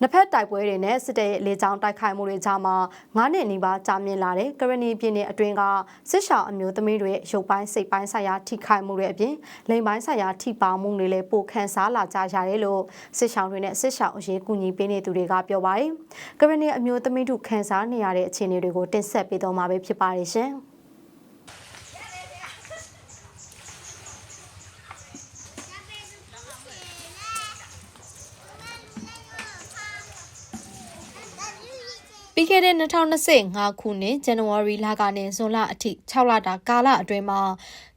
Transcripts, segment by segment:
နှစ်ဖက်တိုက်ပွဲတွေနဲ့စစ်တပ်ရဲ့လေကြောင်းတိုက်ခိုက်မှုတွေကြားမှာ9နှစ်နီးပါးကြာမြင့်လာတဲ့ကရဏီပြည်နယ်အတွင်းကစစ်ရှောင်းအမျိုးသမီးတွေရဲ့ရုပ်ပိုင်းစိတ်ပိုင်းဆိုင်ရာထိခိုက်မှုတွေအပြင်လိင်ပိုင်းဆိုင်ရာထိပါမှုတွေလည်းပိုခန်းစားလာကြရတယ်လို့စစ်ရှောင်းတွေနဲ့စစ်ရှောင်းအရေးကူညီပေးနေသူတွေကပြောပါတယ်။ကရဏီအမျိုးသမီးတို့ခန်းစားနေရတဲ့အခြေအနေတွေကိုတင်ဆက်ပေးတော့မှာပဲဖြစ်ပါတယ်ရှင်။ ပြီးခဲ့တဲ့2025ခုနှစ်ဇန်နဝါရီလကနေဇွန်လအထိ6လတာကာလအတွင်းမှာ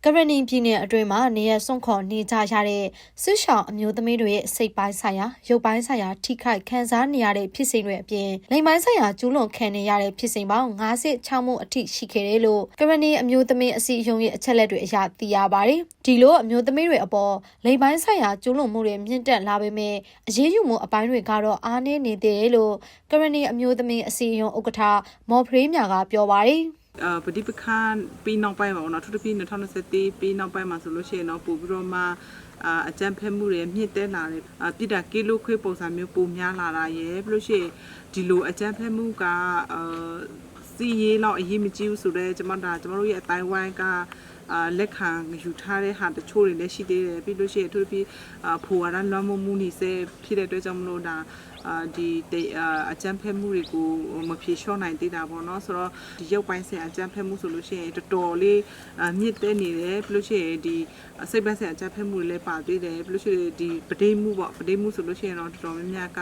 ကရဏီပြည်နယ်အတွင်းမှာနေရစွန့်ခေါ်နေကြရတဲ့စစ်ရှောင်းအမျိုးသမီးတွေရဲ့စိတ်ပိုင်းဆိုင်ရာရုပ်ပိုင်းဆိုင်ရာထိခိုက်ခံစားနေရတဲ့ဖြစ်စဉ်တွေအပြင်လိင်ပိုင်းဆိုင်ရာကျူးလွန်ခံနေရတဲ့ဖြစ်စဉ်ပေါင်း50ချောင်းမှုအထိရှိခဲ့တယ်လို့ကရဏီအမျိုးသမီးအစည်းအရုံးရဲ့အချက်လက်တွေအရသိရပါတယ်။ဒီလိုအမျိုးသမီးတွေအပေါ်လိင်ပိုင်းဆိုင်ရာကျူးလွန်မှုတွေမြင့်တက်လာပေမဲ့အရေးယူမှုအပိုင်းတွေကတော့အားနည်းနေသေးတယ်လို့ကရဏီအမျိုးသမီးအစည်းအရုံးဥက္ကဋ္ဌမော်ဖရေးမြာကပြောပါတယ်။ အာပฏิပခန်းပြီးနောက်ပိုင်းမှာပေါ့နော်ထူးထူးပြီး2021ပြီးနောက်ပိုင်းမှာဆိုလို့ရှိရင်တော့ပို့ပြီးတော့မှအာအကြမ်းဖက်မှုတွေမြင့်တက်လာတယ်အာပြည်တာကီလိုခွေးပုံစံမျိုးပုံများလာတာရယ်ပြီးလို့ရှိရင်ဒီလိုအကြမ်းဖက်မှုကအာစီရေးလောက်အရေးမကြီးဘူးဆိုတော့ကျွန်မဒါကျွန်တော်တို့ရဲ့အတိုင်းဝိုင်းကအာလက်ခံယူထားတဲ့ဟာတချို့တွေလည်းရှိသေးတယ်ပြီးလို့ရှိရင်အထူးသဖြင့်အာဖိုဝါဒလွှမ်းမိုးမှုနေစေဖြစ်တဲ့အတွက်ကြောင့်မလို့ဒါ အာဒီအာအကြမ်းဖက်မှုတွေကိုမဖြေလျှော့နိုင်သေးတာပေါ့နော်ဆိုတော့ဒီရုပ်ပိုင်းဆိုင်အကြမ်းဖက်မှုဆိုလို့ရှိရင်တော်တော်လေးအာမြင့်တက်နေတယ်ပြီးလို့ရှိရင်ဒီစိတ်ပိုင်းဆိုင်အကြမ်းဖက်မှုတွေလည်းပါသေးတယ်ပြီးလို့ရှိရင်ဒီပဒိမှုပေါ့ပဒိမှုဆိုလို့ရှိရင်တော့တော်တော်များများက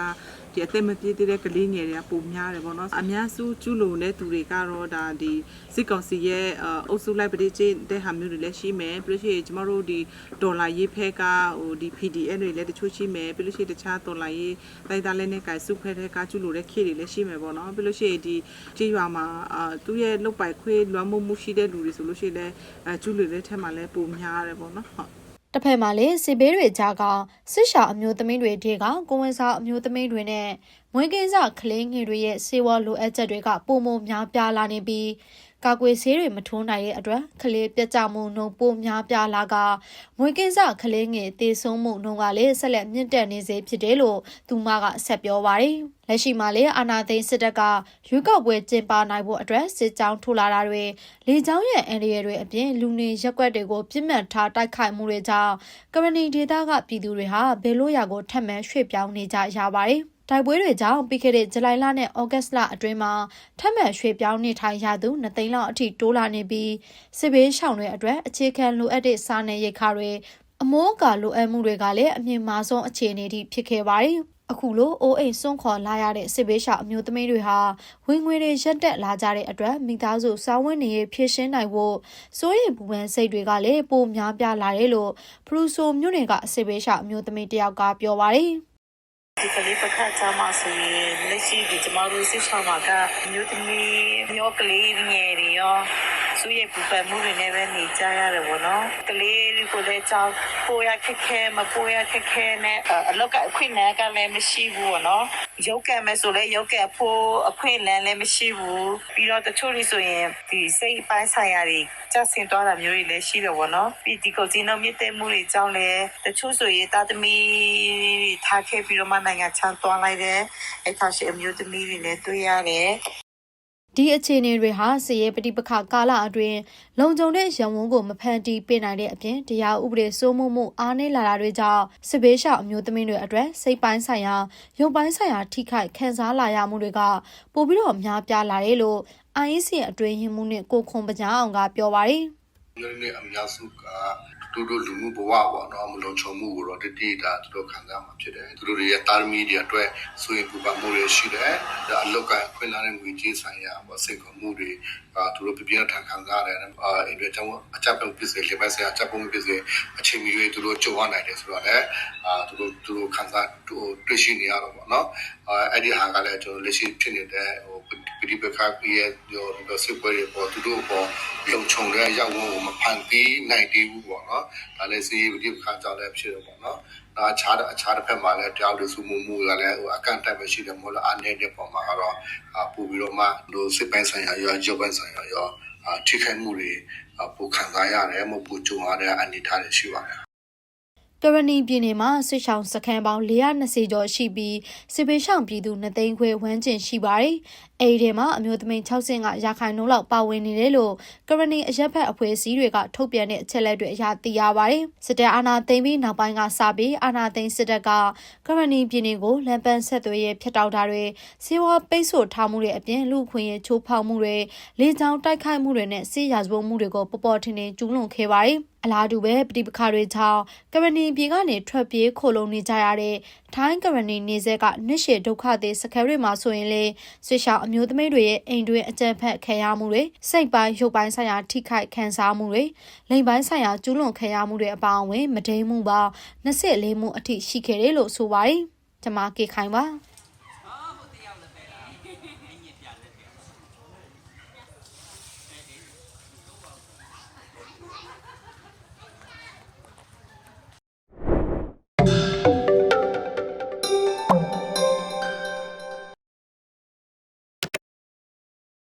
ဒီအသက်မပြည့်သေးတဲ့ကလေးငယ်တွေကပုံများတယ်ပေါ့နော်အများစုကျူးလွန်တဲ့သူတွေကတော့ဒါဒီစစ်ကောင်စီရဲ့အုပ်စုလိုက်ပဒိချင်းတဲ့ဟာမျိုးတွေလည်းရှိမယ်ပြီးလို့ရှိရင်ကျမတို့ဒီဒေါ်လာရေးဖဲကဟိုဒီ PDF တွေလည်းတချို့ရှိမယ်ပြီးလို့ရှိရင်တခြားဒေါ်လာရေးတိုက်သားလည်းနဲ့ကစုဖဲတဲ့ကကျူးလွန်တဲ့ခေတွေလည်းရှိမယ်ပေါ့နော်ပြီးလို့ရှိရင်ဒီကြေးရွာမှာအာသူ့ရဲ့လုတ်ပိုက်ခွေးလွမ်းမိုးမှုရှိတဲ့လူတွေဆိုလို့ရှိရင်လည်းအကျူးလွန်တဲ့ထက်မှာလည်းပုံများရတယ်ပေါ့နော်ဟုတ်တစ်ဖက်မှာလည်းစစ်ဘေးတွေကြားကစစ်ရှာအမျိုးသမီးတွေတွေကကိုဝင်စားအမျိုးသမီးတွေနဲ့မွေးကင်းစကလေးငယ်တွေရဲ့စေဝါလိုအပ်ချက်တွေကပုံမများပြားလာနေပြီး ကာကွယ်ဆေးတွေမထိုးနိုင်တဲ့အတွက်ကလေးပြတ်ကျမှုနှုန်းပိုများပြားလာကမွေးကင်းစကလေးငယ်တေဆုံးမှုနှုန်းကလည်းဆက်လက်မြင့်တက်နေစေဖြစ်တယ်လို့သူမကဆက်ပြောပါတယ်။လက်ရှိမှာလည်းအာနာသိန်းစစ်တပ်ကရွေးကောက်ပွဲကျင်းပနိုင်ဖို့အတွက်စစ်ကြောင်းထိုးလာတာတွေလေကြောင်းရဲ့အန်ဒီရဲတွေအပြင်လူနေရက်ွက်တွေကိုပြစ်မှတ်ထားတိုက်ခိုက်မှုတွေကြောင့်ကရဏီဒေသကပြည်သူတွေဟာဘယ်လိုရာကိုထပ်မံရွှေ့ပြောင်းနေကြရပါတယ်။ တိုက်ပွဲတွေကြောင့်ပြီးခဲ့တဲ့ဇူလိုင်လနဲ့ဩဂတ်စ်လအတွင်းမှာထပ်မံရွှေ့ပြောင်းနေထိုင်ရသူ2သိန်းလောက်အထိတိုးလာနေပြီးစစ်ဘေးရှောင်တွေအတွက်အခြေခံလိုအပ်တဲ့စားနယ်ရိက္ခာတွေအမိုးအကာလိုအပ်မှုတွေကလည်းအမြင့်မားဆုံးအခြေအနေထိဖြစ်ခဲ့ပါတယ်။အခုလိုအိုးအိမ်စွန့်ခေါ်လာရတဲ့စစ်ဘေးရှောင်အမျိုးသမီးတွေဟာဝင်ငွေတွေရက်တက်လာကြတဲ့အတွက်မိသားစုစားဝတ်နေရေးဖြည့်ရှင်းနိုင်ဖို့စိုးရိမ်ပူပန်စိတ်တွေကလည်းပိုများပြားလာတယ်လို့ဖရူဆိုမြို့နယ်ကစစ်ဘေးရှောင်အမျိုးသမီးတယောက်ကပြောပါတယ်။ ဒီကလေးပခတ်ချမှာဆိုရင်လက်ရှိဒီကျမတို့စစ်ဆောင်မှာကမြို့သမီးမျိုးကလေးငယ်တွေရော သူရဲ့ပူပန်မှုတွေနဲ့ပဲနေကြရတယ်ဗောနော်ကလေးတွေကိုလည်းကြောက်ပိုရခက်ခဲမပိုရခက်ခဲနဲ့အလောကအခွင့်အရေးကလည်းမရှိဘူးဗောနော်ရုပ်ကံမဲ့ဆိုလည်းရုပ်ကံဖို့အခွင့်အလမ်းလည်းမရှိဘူးပြီးတော့တချို့တွေဆိုရင်ဒီစိတ်ပိုင်းဆိုင်ရာတွေကျဆင်းသွားတာမျိုးတွေလည်းရှိတယ်ဗောနော်ပြီးဒီကိုစီနိုမြင့်တဲ့မှုတွေကြောင့်လည်းတချို့ဆိုရင်တာသမီထားခဲ့ပြီးတော့မှနိုင်ငံချမ်းသွားလိုက်တယ်အဲ့ခါရှိအမျိုးသမီးတွေလည်းတွေ့ရတယ် ဒီအခြေအနေတွေဟာစည်ရဲပฏิပခကာလအတွင်းလုံခြုံတဲ့ရန်ဝန်ကိုမဖန်တီးပေးနိုင်တဲ့အပြင်တရားဥပဒေစိုးမိုးမှုအားနည်းလာတာတွေကြောင့်စစ်ဘေးရှောင်အမျိုးသမီးတွေအတွက်စိတ်ပိုင်းဆိုင်ရာရုပ်ပိုင်းဆိုင်ရာထိခိုက်ခံစားလာရမှုတွေကပိုပြီးတော့များပြားလာတယ်လို့ IEC အတွင်းရင်မှုနဲ့ကိုခွန်ပညာအောင်ကပြောပါတယ်မျိုးနဲ့အများစုက သူတို့လူမှုဘဝပေါ့နော်မလုံခြုံမှုကိုတော့တတိတာသူတို့ခံစားမှာဖြစ်တယ်သူတို့တွေရဲ့တာမီတွေအတွက်ဆိုရင်ပူပန်မှုတွေရှိတယ်ဒါအလောက်ကခွင့်လာတဲ့ငွေကြေးဆိုင်ရာပေါ့စိတ်ခေါ်မှုတွေအာသူတို့ပြပြထန်ခံစားရတယ်အာအင်တွေကြောင့်အချက်ပုံပစ္စည်းလေပတ်ဆိုင်အချက်ပုံပစ္စည်းအချိန်မီသူတို့ကြုံရနိုင်တယ်ဆိုတော့လည်းအာသူတို့သူတို့ခံစားတွေ့ရှိနေရတော့ပေါ့နော်အာအဲ့ဒီဟာကလည်းကျွန်တော်လက်ရှိဖြစ်နေတဲ့ဟို ပရိပခါကြီးရဲ့ဟိုစစ်ပွဲတွေပေါ့သူတို့ပေါ့လုံခြုံတဲ့ရောက်ဝင်ကိုမဖန်တီးနိုင်သေးဘူးပေါ့နော်ဒါလည်းစီပရိပခါကြောင့်လည်းဖြစ်တယ်ပေါ့နော်ဒါအခြားအခြားတစ်ဖက်မှာလည်းတရားလူစုမှုမှုကလည်းဟိုအကန့်အသတ်ပဲရှိတယ်မဟုတ်လားအနေနဲ့ပုံမှာကတော့အာပို့ပြီးတော့မှတို့စစ်ပိုင်းဆိုင်ရာရောရုပ်ပိုင်းဆိုင်ရာရောအာထိခိုက်မှုတွေပိုခံစားရတယ်မဟုတ်ဘူးကြုံရတဲ့အနေအထားတွေရှိပါတယ် ကရဏီပြည်နယ်မှာဆွေဆောင်စခန်းပေါင်း420ကျော်ရှိပြီးစစ်ပေးဆောင်ပြည်သူ2သိန်းခွဲဝန်းကျင်ရှိပါတယ်။အဲဒီထဲမှာအမျိုးသမီး60ကရာခိုင်နှုန်းလောက်ပါဝင်နေတယ်လို့ကရဏီအရက်ဖက်အဖွဲ့အစည်းတွေကထုတ်ပြန်တဲ့အချက်အလက်တွေအရသိရပါတယ်။စစ်တပ်အာဏာသိမ်းပြီးနောက်ပိုင်းကစပြီးအာဏာသိမ်းစစ်တပ်ကကရဏီပြည်နယ်ကိုလမ်းပန်းဆက်သွယ်ရေးဖျက်တောက်တာတွေစေဝါပိတ်ဆို့ထားမှုတွေအပြင်လူခွင့်ရေးချိုးဖောက်မှုတွေလေကြောင်းတိုက်ခိုက်မှုတွေနဲ့စစ်ရာဇဝတ်မှုတွေကိုပေါ်ပေါ်ထင်ထင်ကျူးလွန်ခဲ့ပါတယ်။ အလားတူပဲပဋိပက္ခတွေကြောင့်ကရဏီပြည်ကနေထွက်ပြေးခိုလုံနေကြရတဲ့ထိုင်းကရဏီနေဆဲကနှစ်ရှည်ဒုက္ခသည်စခန်းတွေမှာဆိုရင်လေဆွေရှောင်းအမျိုးသမီးတွေရဲ့အိမ်တွင်းအကြမ်းဖက်ခံရမှုတွေစိတ်ပိုင်းရုပ်ပိုင်းဆိုင်ရာထိခိုက်ခံစားမှုတွေလိမ်ပိုင်းဆိုင်ရာကျူးလွန်ခံရမှုတွေအပါအဝင်မဒိမ်းမှုပေါင်း24မှုအထိရှိခဲ့တယ်လို့ဆိုပါတယ်။ကျွန်မကေခိုင်ပါ